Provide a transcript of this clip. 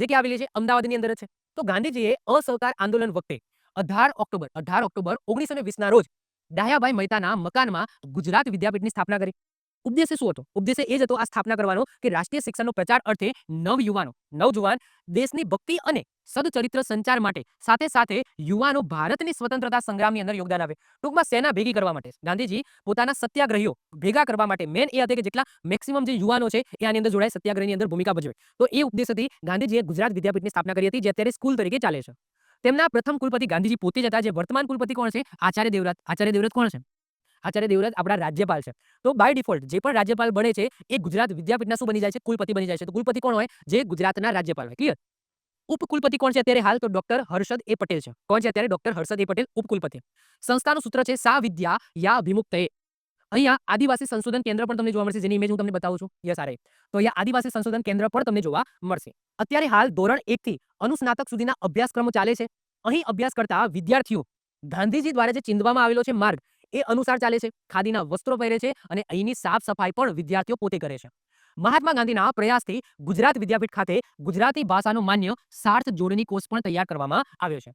જે કે આવેલી છે, અમદાવાદની અંદર છે. તો ગાંધીજીએ અસહકાર આંદોલન વખતે અઢાર ઓક્ટોબર અઢાર ઓક્ટોબર ઓગણીસો ને વીસના રોજ ડાહ્યાભાઈ મહેતાના મકાનમાં ગુજરાત વિદ્યાપીઠની સ્થાપના કરી. ઉપદેશ્ય શું હતો? ઉપદેશ એ જ હતો આ સ્થાપના કરવાનો કે રાષ્ટ્રીય શિક્ષણનો પ્રચાર અર્થે નવ યુવાનો નવજુવાન દેશની ભક્તિ અને સદચરિત્ર સંચાર માટે સાથે સાથે યુવાનો ભારતની સ્વતંત્રતા સંગ્રામની અંદર યોગદાન આપે. ટૂંકમાં સેના ભેગી કરવા માટે. ગાંધીજી પોતાના સત્યાગ્રહીઓ ભેગા કરવા માટે મેન એ હતી કે જેટલા મેક્સિમમ જે યુવાનો છે એ આની અંદર જોડાય, સત્યાગ્રહની અંદર ભૂમિકા ભજવે. તો એ ઉદ્દેશથી ગાંધીજીએ ગુજરાત વિદ્યાપીઠની સ્થાપના કરી હતી, જે અત્યારે સ્કૂલ તરીકે ચાલે છે. તેમના પ્રથમ કુલપતિ ગાંધીજી પોતે જ હતા, જે વર્તમાન કુલપતિ કોણ છે? આચાર્ય દેવરાત આચાર્ય દેવરાત કોણ છે? આચાર્ય દેવવ્રત આપણા રાજ્યપાલ છે. તો બાય ડિફોલ્ટ જે પણ રાજ્યપાલ બને છે, એ ગુજરાત વિદ્યાપીઠના શું બની જાય છે? કુલપતિ બની જાય છે. તો કુલપતિ કોણ હોય? જે ગુજરાતના રાજ્યપાલ હોય. ક્લિયર ઉપકુલપતિ કોણ છે? અત્યારે હાલ તો ડોક્ટર હર્ષદ એ પટેલ છે. કોણ છે અત્યારે? ડોક્ટર હર્ષદ એ પટેલ, ઉપકુલપતિ. સંસ્થાનું સૂત્ર છે સા વિદ્યા યા વિમુક્તએ અહીંયા આદિવાસી સંશોધન કેન્દ્ર પણ તમને જોવા મળશે. જેની ઇમેજ હું તમને બતાવું છું. યસ આરે તો અહીંયા આદિવાસી સંશોધન કેન્દ્ર પણ તમને જોવા મળશે. અત્યારે હાલ ધોરણ એકથી અનુસ્નાતક સુધીના અભ્યાસક્રમો ચાલે છે. અહીં અભ્યાસ કરતા વિદ્યાર્થીઓ ગાંધીજી દ્વારા જે ચિંધવામાં આવેલો છે માર્ગ એ અનુસાર ચાલે છે. ખાદીના વસ્ત્રો પહેરે છે અને અહીંની સાફ સફાઈ પણ વિદ્યાર્થીઓ પોતે કરે છે. મહાત્મા ગાંધીના પ્રયાસથી ગુજરાત વિદ્યાપીઠ ખાતે ગુજરાતી ભાષાનો માન્ય સાર્થ જોડણી કોર્સ પણ તૈયાર કરવામાં આવ્યો છે.